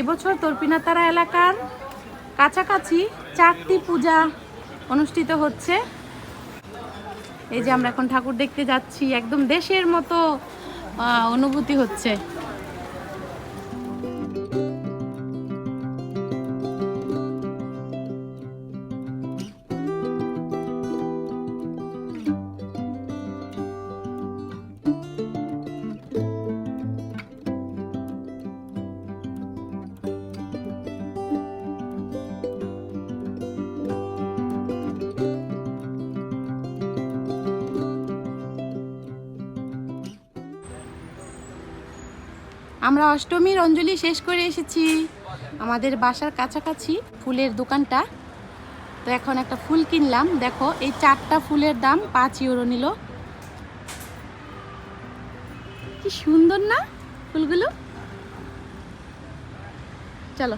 এবছর তর্পিনাতারা এলাকার কাছাকাছি চারটি পূজা অনুষ্ঠিত হচ্ছে। এই যে আমরা এখন ঠাকুর দেখতে যাচ্ছি, একদম দেশের মতো অনুভূতি হচ্ছে। আমরা অষ্টমীর অঞ্জলি শেষ করে এসেছি। আমাদের বাসার কাছাকাছি ফুলের দোকানটা। তো এখন একটা ফুল কিনলাম। দেখো, এই চারটা ফুলের দাম পাঁচ ইউরো নিল। কি সুন্দর না ফুলগুলো? চলো।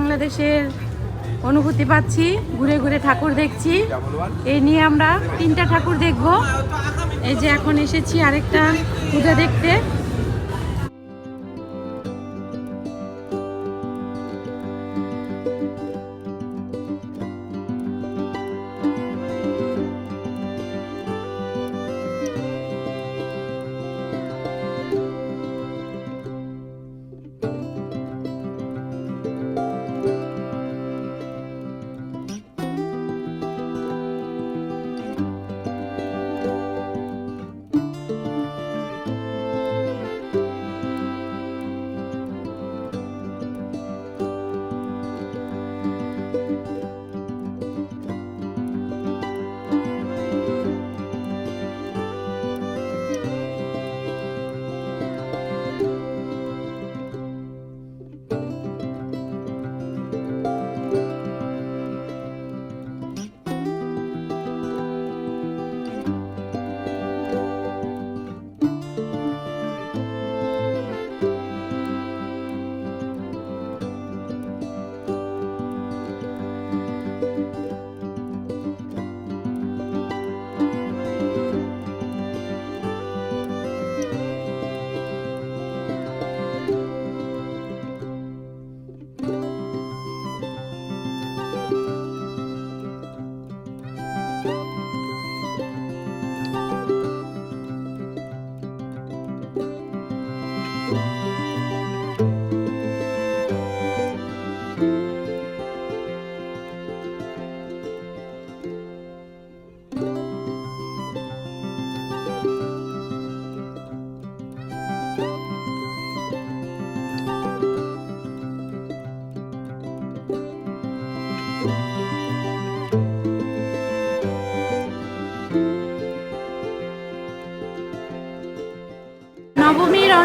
বাংলাদেশের অনুভূতি পাচ্ছি, ঘুরে ঘুরে ঠাকুর দেখছি। এই নিয়ে আমরা তিনটা ঠাকুর দেখব। এই যে এখন এসেছি আরেকটা পূজা দেখতে।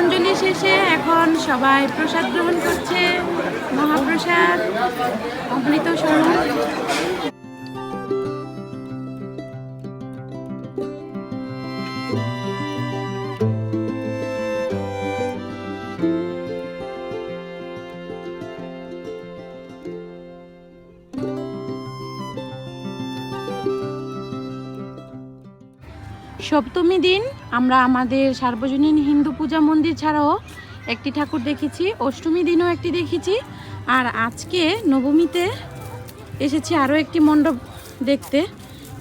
অঞ্জলি শেষে এখন সবাই প্রসাদ গ্রহণ করছে। মহাপ্রসাদ অমৃত স্বরূপ। সপ্তমী দিন আমরা আমাদের সার্বজনীন হিন্দু পূজা মন্দির ছাড়াও একটি ঠাকুর দেখেছি, অষ্টমী দিনও একটি দেখেছি, আর আজকে নবমীতে এসেছি আরও একটি মণ্ডপ দেখতে।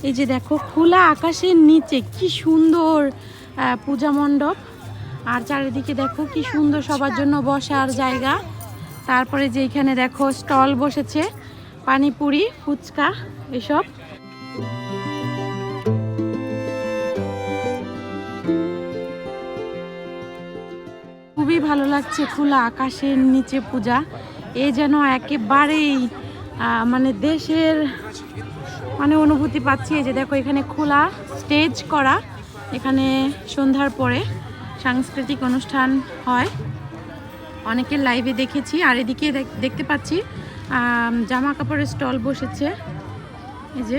এই যে দেখো, খোলা আকাশের নিচে কি সুন্দর পূজা মণ্ডপ। আর চারিদিকে দেখো কি সুন্দর সবার জন্য বসার জায়গা। তারপরে যে এখানে দেখো স্টল বসেছে, পানিপুরি, ফুচকা, এসব। লাগছে খোলা আকাশের নিচে পূজা। এ যেন একেবারেই মানে দেশের মানে অনুভূতি পাচ্ছি যে দেখো এখানে খোলা স্টেজ করা। এখানে সন্ধ্যার পরে সাংস্কৃতিক অনুষ্ঠান হয়। অনেকের লাইভে দেখেছি। আর এদিকে দেখ- দেখতে পাচ্ছি জামা কাপড়ের স্টল বসেছে। এই যে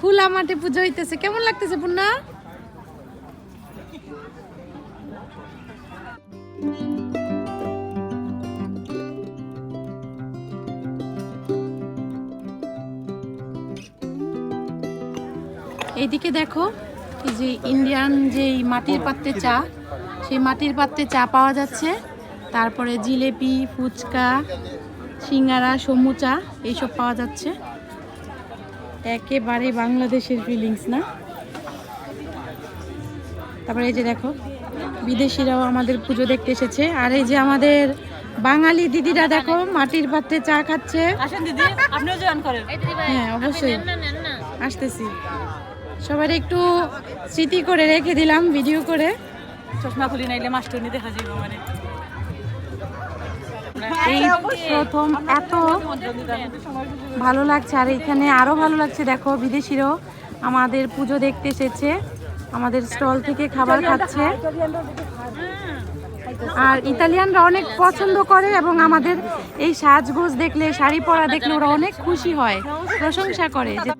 খোলা মাঠে পুজো হইতেছে। কেমন লাগতেছে, পূর্ণা? এইদিকে দেখো, এই যে ইন্ডিয়ান যেই মাটির পাত্রে চা, সেই মাটির পাত্রে চা পাওয়া যাচ্ছে। তারপরে জিলেপি, ফুচকা, সিঙ্গারা, সমুচা, এইসব পাওয়া যাচ্ছে। একেবারে বাংলাদেশের ফিলিংস না? তারপরে এই যে দেখো বিদেশিরাও আমাদের পুজো দেখতে এসেছে। আর এই যে আমাদের বাঙালি দিদিরা দেখো মাটির পাত্রে চা খাচ্ছে। হ্যাঁ অবশ্যই। আসতেছি। সবার একটু স্মৃতি করে রেখে দিলাম ভিডিও করে। চশমা খুলি নাইলে মাস্টর দেখা যাইব মানে। এই প্রথম এত ভালো লাগছে আর এখানে আরও ভালো লাগছে। দেখো বিদেশিরাও আমাদের পুজো দেখতে এসেছে। আমাদের স্টল থেকে খাবার খাচ্ছে। আর ইতালিয়ানরা অনেক পছন্দ করে এবং আমাদের এই সাজগোজ দেখলে শাড়ি পরা দেখলে ওরা অনেক খুশি হয় প্রশংসা করে। যে